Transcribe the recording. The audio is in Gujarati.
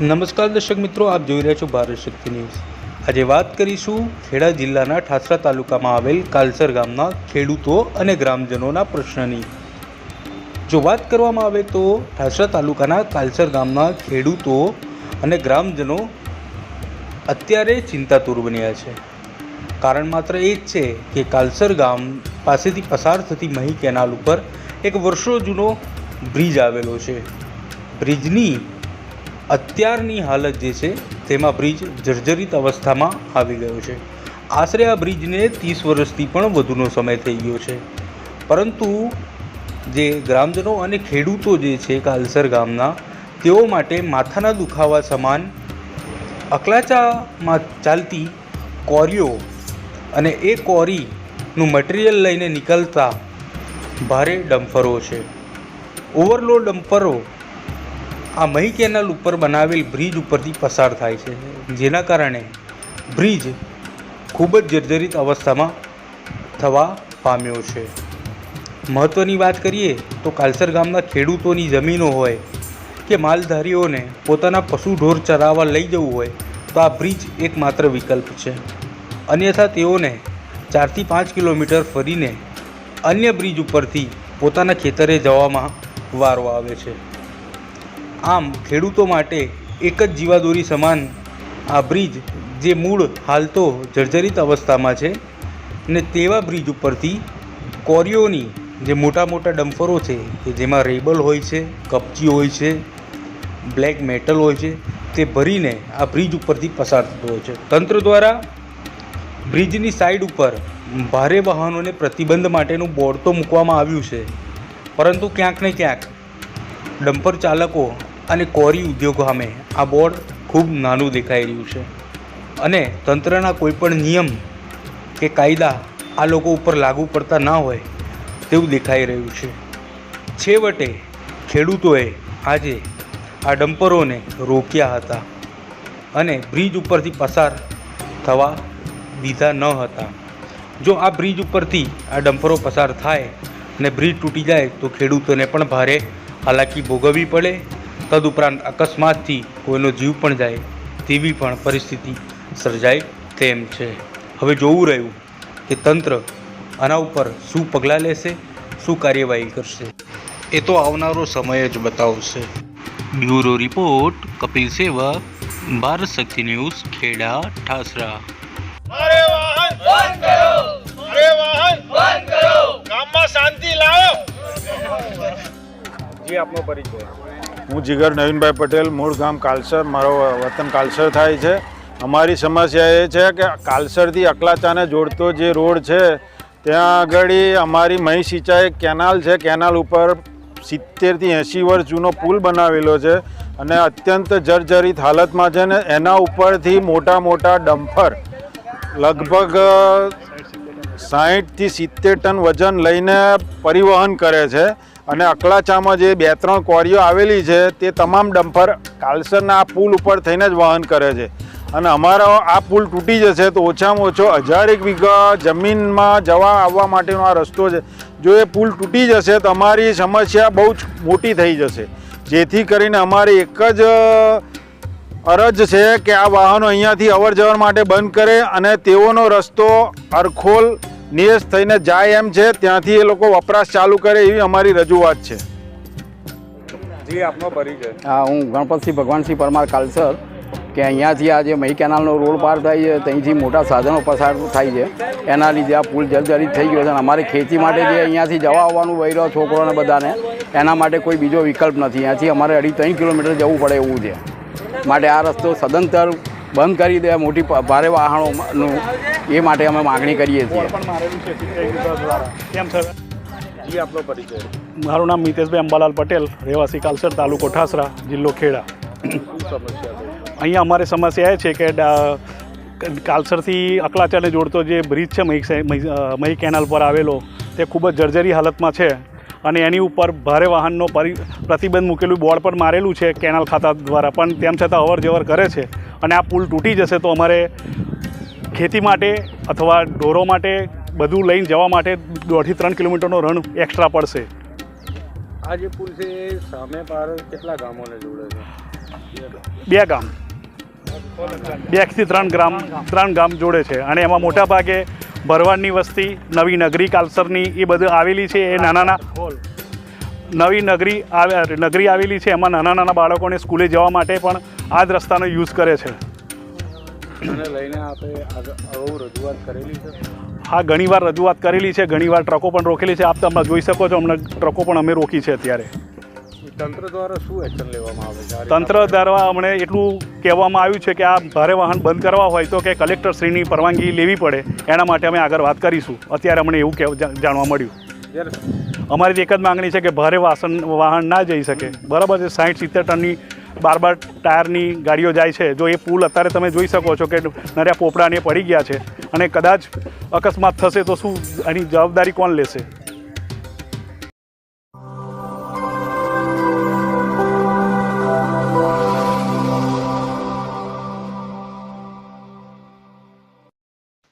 નમસ્કાર દર્શક મિત્રો, આપ જોઈ રહ્યા છો ભારત શક્તિ ન્યૂઝ. આજે વાત કરીશું ખેડા જિલ્લાના ઠાસરા તાલુકામાં આવેલ કાલસર ગામના ખેડૂતો અને ગ્રામજનોના પ્રશ્નની. જો વાત કરવામાં આવે તો ઠાસરા તાલુકાના કાલસર ગામના ખેડૂતો અને ગ્રામજનો અત્યારે ચિંતાતુર બન્યા છે. કારણ માત્ર એ જ છે કે કાલસર ગામ પાસેથી પસાર થતી મહી કેનાલ ઉપર એક વર્ષો જૂનો બ્રિજ આવેલો છે. બ્રિજની અત્યારની હાલત જે છે, તેમાં બ્રિજ જર્જરિત અવસ્થામાં આવી ગયો છે. આશરે આ બ્રિજને ત્રીસ વર્ષથી પણ વધુનો સમય થઈ ગયો છે. પરંતુ જે ગ્રામજનો અને ખેડૂતો જે છે, કાલસર ગામના, તેઓ માટે માથાના દુખાવા સમાન અકલાચામાં ચાલતી કોરીઓ અને એ કોરીનું મટીરિયલ લઈને નીકળતા ભારે ડમ્ફરો છે. ઓવરલોડ ડમ્પરો આ મહી કેનાલ ઉપર બનાવેલ બ્રિજ ઉપરથી પસાર થાય છે. જેના કારણે બ્રિજ ખૂબ જ જર્જરિત અવસ્થામાં થવા પામ્યો છે. મહત્ત્વની વાત કરીએ તો કાલસર ગામના ખેડૂતોની જમીનો હોય કે માલધારીઓને પોતાના પશુ ઢોર ચરાવવા લઈ જવું હોય તો આ બ્રિજ એકમાત્ર વિકલ્પ છે. અન્યથા તેઓને ચારથી પાંચ કિલોમીટર ફરીને અન્ય બ્રિજ ઉપરથી પોતાના ખેતરે જવામાં વારો આવે છે. આમ ખેડૂતો માટે એક જ જીવાદોરી સમાન આ બ્રિજ જે મૂળ હાલ તો જર્જરિત અવસ્થામાં છે ને તેવા બ્રિજ ઉપરથી કોરીઓની જે મોટા મોટા ડમ્ફરો છે કે જેમાં રેબલ હોય છે કપચી હોય છે, બ્લેક મેટલ હોય છે, તે ભરીને આ બ્રિજ ઉપરથી પસાર થતો હોય છે. તંત્ર દ્વારા બ્રિજની સાઈડ ઉપર ભારે વાહનોને પ્રતિબંધ માટેનું બોર્ડ તો મૂકવામાં આવ્યું છે, પરંતુ ક્યાંક ને ક્યાંક ડમ્પર ચાલકો અને કોરી ઉદ્યોગો સામે આ બોર્ડ ખૂબ નાનું દેખાઈ રહ્યું છે. અને તંત્રના કોઈપણ નિયમ કે કાયદા આ લોકો ઉપર લાગુ પડતા ના હોય તેવું દેખાઈ રહ્યું છે. છેવટે ખેડૂતોએ આજે આ ડમ્પરોને રોક્યા હતા અને બ્રિજ ઉપરથી પસાર થવા દીધા ન હતા. જો આ બ્રિજ ઉપરથી આ ડમ્પરો પસાર થાય અને બ્રિજ તૂટી જાય તો ખેડૂતોને પણ ભારે હાલાકી ભોગવવી પડે તદુપરાંત અકસ્માતથી કોઈનો જીવ પણ જાય તેવી પણ પરિસ્થિતિ સર્જાય તેમ છે. હવે જોવું રહ્યું કે તંત્ર આના ઉપર શું પગલાં લેશે શું કાર્યવાહી કરશે. એ તો આવનારો સમય જ બતાવશે. બ્યુરો રિપોર્ટ કપિલ સેવા ભારત શક્તિ ન્યૂઝ ખેડા ઠાસરા. અરે વાહન બંધ કરો! અરે વાહન બંધ કરો! ગામમાં શાંતિ લાવો! જી આપનો પરિચય. હું જીગર નવીનભાઈ પટેલ, મૂળ ગામ કાલસર, મારો વતન કાલસર થાય છે. અમારી સમસ્યા એ છે કે કાલસરથી અકલાચાને જોડતો જે રોડ છે, ત્યાં આગળ અમારી મહી સિંચાઈ કેનાલ છે. કેનાલ ઉપર સિત્તેરથી એંસી વર્ષ જૂનો પુલ બનાવેલો છે અને અત્યંત જર્જરિત હાલતમાં છે ને એના ઉપરથી મોટા મોટા ડમ્ફર લગભગ સાહીઠથી સિત્તેર ટન વજન લઈને પરિવહન કરે છે અને અકલાચામાં જે બે ત્રણ કોરીઓ આવેલી છે તે તમામ ડમ્પર કાલસરના પુલ ઉપર થઈને જ વહન કરે છે. અને અમારો આ પુલ તૂટી જશે તો ઓછામાં ઓછો હજારેક વીઘા જમીનમાં જવા આવવા માટેનો આ રસ્તો છે. જો એ પુલ તૂટી જશે તો અમારી સમસ્યા બહુ જ મોટી થઈ જશે. જેથી કરીને અમારે એક જ અરજ છે કે આ વાહનો અહીંયાથી અવર જવર માટે બંધ કરે અને તેઓનો રસ્તો અરખોલ નિયસ થઈને જાય એમ છે. ત્યાંથી એ લોકો વપરાશ ચાલુ કરે એવી અમારી રજૂઆત છે. જી આપનો પરિચય. હા હું ગણપતસિંહ ભગવાનસિંહ પરમાર કાલસર કે અહીંયાથી આ જે મહી કેનાલનો રોડ પાર થાય છે ત્યાંથી મોટા સાધનો પસાર થાય છે. એના લીધે આ પુલ જર્જરિત થઈ ગયો છે અને અમારી ખેતી માટે જે અહીંયાથી જવા આવવાનું વહી રહ્યો છોકરોને બધાને એના માટે કોઈ બીજો વિકલ્પ નથી. અહીંયાથી અમારે અઢી ત્રણ કિલોમીટર જવું પડે એવું છે. માટે આ રસ્તો સદંતર બંધ કરી દે મોટી ભારે વાહનોનું એ માટે અમે માગણી કરીએ છીએ. પણ મારેલું છે? સિંચાઈ વિભાગ દ્વારા. કેમ સર? જી આપનો પરિચય. મારું નામ મિતેશભાઈ અંબાલાલ પટેલ રહેવાસી કાલસર તાલુકો ઠાસરા જિલ્લો ખેડા. શું સમસ્યા છે? અહીંયા અમારે સમસ્યા એ છે કે કાલસરથી અકલાચાને જોડતો જે બ્રિજ છે મહી મહી કેનાલ પર આવેલો તે ખૂબ જ જર્જરી હાલતમાં છે. અને એની ઉપર ભારે વાહનનો પરિ પ્રતિબંધ મૂકેલું બોર્ડ પણ મારેલું છે કેનાલ ખાતા દ્વારા. પણ તેમ છતાં અવરજવર કરે છે અને આ પુલ તૂટી જશે તો અમારે ખેતી માટે અથવા ઢોરો માટે બધું લઈને જવા માટે દોઢથી ત્રણ કિલોમીટરનો રન એક્સ્ટ્રા પડશે. આ જે પુલ છે એ સામે પાર કેટલા ગામોને જોડે છે? બે ગામ. બેથી ત્રણ ગ્રામ ત્રણ ગામ જોડે છે. અને એમાં મોટા ભાગે ભરવાડની વસ્તી નવી નગરી કાલસરની એ બધું આવેલી છે એ નાના નાના નવી નગરી આવે નગરી આવેલી છે એમાં નાના નાના બાળકોને સ્કૂલે જવા માટે પણ આ જ રસ્તાનો યુઝ કરે છે. હા ઘણીવાર રજૂઆત કરેલી છે ઘણીવાર ટ્રકો પણ રોકેલી છે. આપ તમે જોઈ શકો છો હમણાં ટ્રકો પણ અમે રોકી છે અત્યારે. તંત્ર દ્વારા શું એક્શન લેવામાં આવે છે? તંત્ર દ્વારા અમને એટલું કહેવામાં આવ્યું છે કે આ ભારે વાહન બંધ કરવા હોય તો કે કલેક્ટરશ્રીની પરવાનગી લેવી પડે. એના માટે અમે આગળ વાત કરીશું. અત્યારે અમને એવું જાણવા મળ્યું. અમારી એક જ માંગણી છે કે ભારે વાસન વાહન ના જઈ શકે. બરાબર છે સાઠ સિત્તેર ટનની બાર બાર ટાયરની ગાડીઓ જાય છે. જો એ પુલ અત્યારે તમે જોઈ શકો છો કે નર્યા પોપડાને પડી ગયા છે. અને કદાચ અકસ્માત થશે તો શું એની જવાબદારી કોણ લેશે?